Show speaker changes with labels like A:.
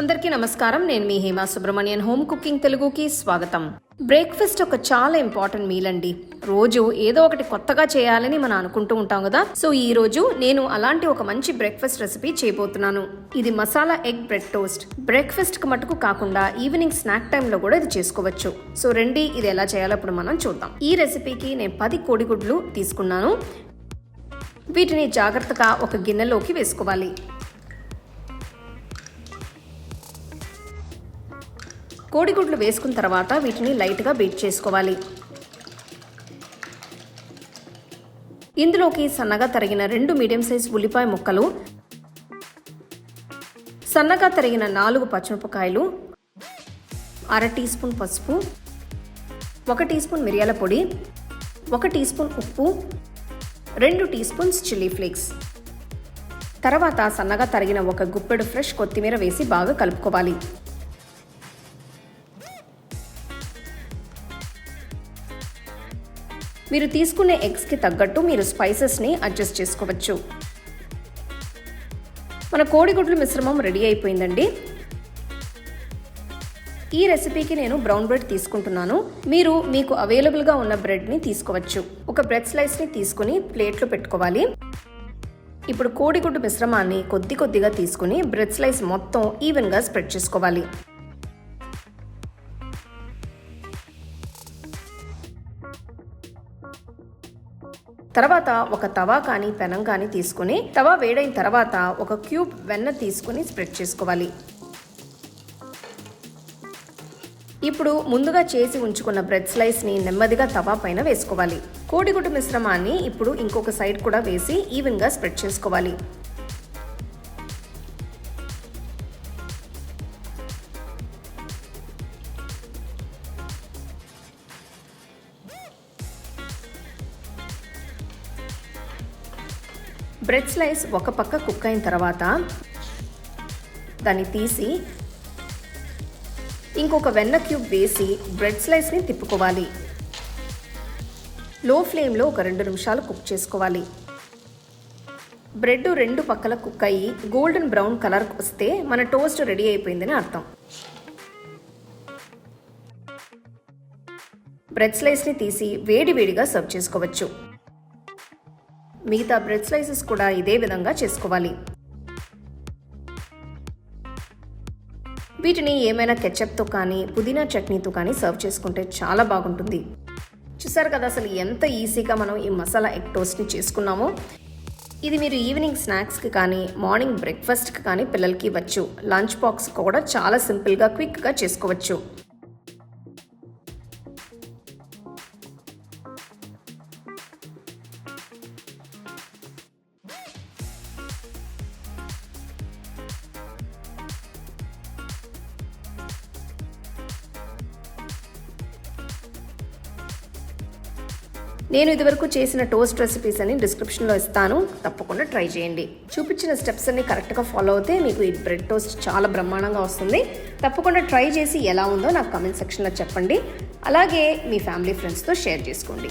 A: అందరికీ నమస్కారం. నేను మీ హేమ సుబ్రహ్మణ్యన్. హోమ్ కుకింగ్ తెలుగుకి స్వాగతం. బ్రేక్ఫాస్ట్ ఒక చాలా ఇంపార్టెంట్ మీల్ అండి. రోజు ఏదో ఒకటి కొత్తగా చేయాలని మనం అనుకుంటూ ఉంటాం కదా. సో ఈ రోజు నేను అలాంటి ఒక మంచి బ్రేక్ఫాస్ట్ రెసిపీ చేయబోతున్నాను. ఇది మసాలా ఎగ్ బ్రెడ్ టోస్ట్. బ్రేక్ఫాస్ట్కి మటుకు కాకుండా ఈవినింగ్ స్నాక్ టైంలో కూడా ఇది చేసుకోవచ్చు. సో రండి ఇది ఎలా చేయాలో ఇప్పుడు మనం చూద్దాం. ఈ రెసిపీకి నేను పది కోడిగుడ్లు తీసుకున్నాను. వీటిని జాగ్రత్తగా ఒక గిన్నెలోకి వేసుకోవాలి. కోడిగుడ్లు వేసుకున్న తర్వాత వీటిని లైట్గా బీట్ చేసుకోవాలి. ఇందులోకి సన్నగా తరిగిన రెండు మీడియం సైజ్ ఉల్లిపాయ ముక్కలు సన్నగా తరిగిన నాలుగు పచ్చిమిరపకాయలు అర టీ స్పూన్ పసుపు ఒక టీ స్పూన్ మిరియాల పొడి ఒక టీ స్పూన్ ఉప్పు రెండు టీ స్పూన్స్ చిల్లీ ఫ్లేక్స్. తర్వాత సన్నగా తరిగిన ఒక గుప్పెడు ఫ్రెష్ కొత్తిమీర వేసి బాగా కలుపుకోవాలి. మీరు తీసుకునే ఎగ్స్కి తగ్గట్టు మీరు స్పైసెస్ని అడ్జస్ట్ చేసుకోవచ్చు. మన కోడిగుడ్ల మిశ్రమం రెడీ అయిపోయిందండి. ఈ రెసిపీకి నేను బ్రౌన్ బ్రెడ్ తీసుకుంటున్నాను. మీరు మీకు అవైలబుల్గా ఉన్న బ్రెడ్ని తీసుకోవచ్చు. ఒక బ్రెడ్ స్లైస్ని తీసుకుని ప్లేట్లో పెట్టుకోవాలి. ఇప్పుడు కోడిగుడ్డు మిశ్రమాన్ని కొద్ది కొద్దిగా తీసుకుని బ్రెడ్ స్లైస్ మొత్తం ఈవెన్గా స్ప్రెడ్ చేసుకోవాలి. తర్వాత ఒక తవా కానీ పెనం కానీ తీసుకుని తవా వేడైన తర్వాత ఒక క్యూబ్ వెన్న తీసుకుని స్ప్రెడ్ చేసుకోవాలి. ఇప్పుడు ముందుగా చేసి ఉంచుకున్న బ్రెడ్ స్లైస్ని నెమ్మదిగా తవా పైన వేసుకోవాలి. కోడిగుడ్డు మిశ్రమాన్ని ఇప్పుడు ఇంకొక సైడ్ కూడా వేసి ఈవెన్గా స్ప్రెడ్ చేసుకోవాలి. బ్రెడ్ స్లైస్ ఒక పక్క కుక్ అయిన తర్వాత దాన్ని తీసి ఇంకొక వెన్న క్యూబ్ వేసి బ్రెడ్ స్లైస్ని తిప్పుకోవాలి. లో ఫ్లేమ్లో ఒక రెండు నిమిషాలు కుక్ చేసుకోవాలి. బ్రెడ్ రెండు పక్కల కుక్ అయ్యి గోల్డెన్ బ్రౌన్ కలర్ వస్తే మన టోస్ట్ రెడీ అయిపోయిందని అర్థం. బ్రెడ్ స్లైస్ని తీసి వేడి వేడిగా సర్వ్ చేసుకోవచ్చు. మిగతా బ్రెడ్ స్లైసెస్ కూడా ఇదే విధంగా చేసుకోవాలి. వీటిని ఏమైనా కెచప్తో కానీ పుదీనా చట్నీతో కానీ సర్వ్ చేసుకుంటే చాలా బాగుంటుంది. చూసారు కదా అసలు ఎంత ఈజీగా మనం ఈ మసాలా ఎగ్ టోస్ట్ని చేసుకున్నామో. ఇది మీరు ఈవినింగ్ స్నాక్స్కి కానీ మార్నింగ్ బ్రేక్ఫాస్ట్కి కానీ పిల్లలకి ఇవ్వచ్చు. లంచ్ బాక్స్ కూడా చాలా సింపుల్గా క్విక్గా చేసుకోవచ్చు. నేను ఇదివరకు చేసిన టోస్ట్ రెసిపీస్ అని డిస్క్రిప్షన్లో ఇస్తాను. తప్పకుండా ట్రై చేయండి. చూపించిన స్టెప్స్ అన్ని కరెక్ట్గా ఫాలో అవుతే మీకు ఈ బ్రెడ్ టోస్ట్ చాలా బ్రహ్మాండంగా వస్తుంది. తప్పకుండా ట్రై చేసి ఎలా ఉందో నాకు కమెంట్ సెక్షన్లో చెప్పండి. అలాగే మీ ఫ్యామిలీ ఫ్రెండ్స్తో షేర్ చేసుకోండి.